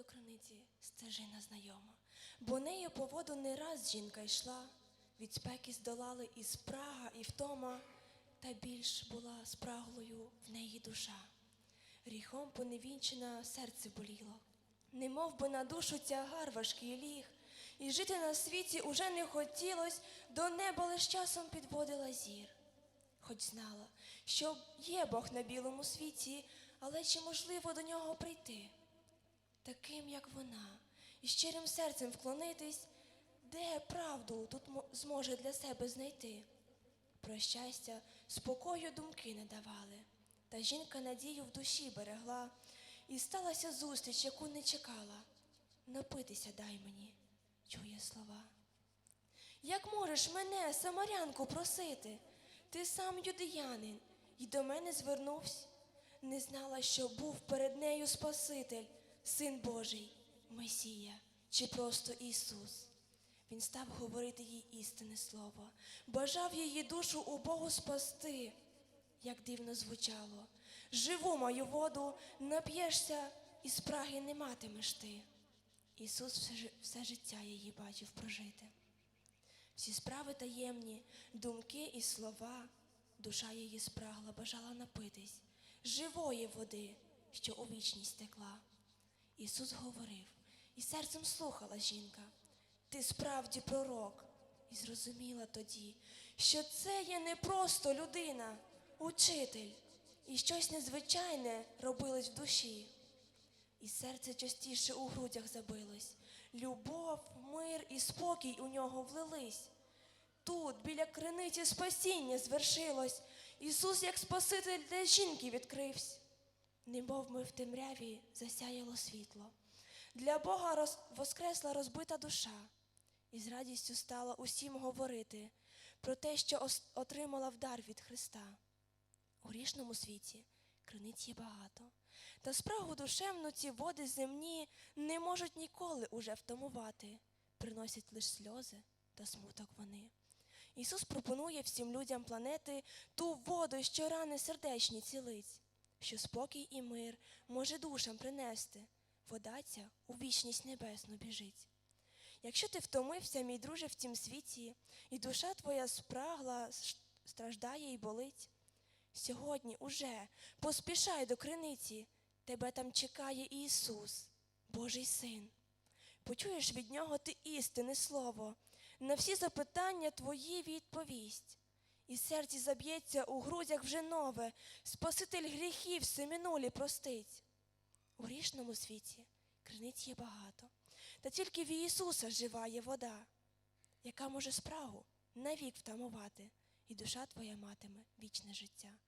до криниці стежина знайома, бо нею по воду не раз жінка йшла, від спеки здолали і спрага, і втома, та більш була спраглою в неї душа. Гріхом поневінчена серце боліло, немов би на душу тягар важкий ліг, і жити на світі уже не хотілось, до неба лиш часом підводила зір. Хоч знала, що є Бог на білому світі, але чи можливо до нього прийти? Таким, як вона, і щирим серцем вклонитись, де правду тут зможе для себе знайти? Про щастя, спокою думки не давали, та жінка надію в душі берегла, і сталася зустріч, яку не чекала. Напитися дай мені, чує слова. Як можеш мене, самарянку, просити? Ти сам юдеянин, і до мене звернувся. Не знала, що був перед нею Спаситель, Син Божий, Месія чи просто Ісус. Він став говорити їй істинне слово, бажав її душу у Богу спасти. Як дивно звучало, живу мою воду, нап'єшся, і спраги не матимеш ти. Ісус все, життя її бачив прожити. Всі справи таємні, думки і слова, душа її спрагла, бажала напитись живої води, що у вічність текла. Ісус говорив, і серцем слухала жінка. Ти справді пророк, і зрозуміла тоді, що це є не просто людина, учитель, і щось незвичайне робилось в душі. І серце частіше у грудях забилось. Любов, мир і спокій у нього влились. Тут, біля криниці, спасіння звершилось. Ісус, як Спаситель для жінки відкрився. Немов ми в темряві засяяло світло. Для Бога роз... воскресла розбита душа, і з радістю стала усім говорити про те, що ос- отримала в дар від Христа. У грішному світі криниць є багато, та спрагу душевну ці води земні не можуть ніколи уже втамувати, приносять лиш сльози та смуток вони. Ісус пропонує всім людям планети ту воду, що рани сердечні цілить, що спокій і мир може душам принести. Вода ця у вічність небесну біжить. Якщо ти втомився, мій друже, в цім світі, і душа твоя спрагла, страждає і болить, сьогодні уже поспішай до криниці, тебе там чекає Ісус, Божий Син. Почуєш від нього ти істинне слово, на всі запитання твої відповість. І серці заб'ється у грудях вже нове, Спаситель гріхів всемінулі простить. У грішному світі криниць є багато, та тільки в Ісуса жива є вода, яка може спрагу навік втамувати, і душа твоя матиме вічне життя.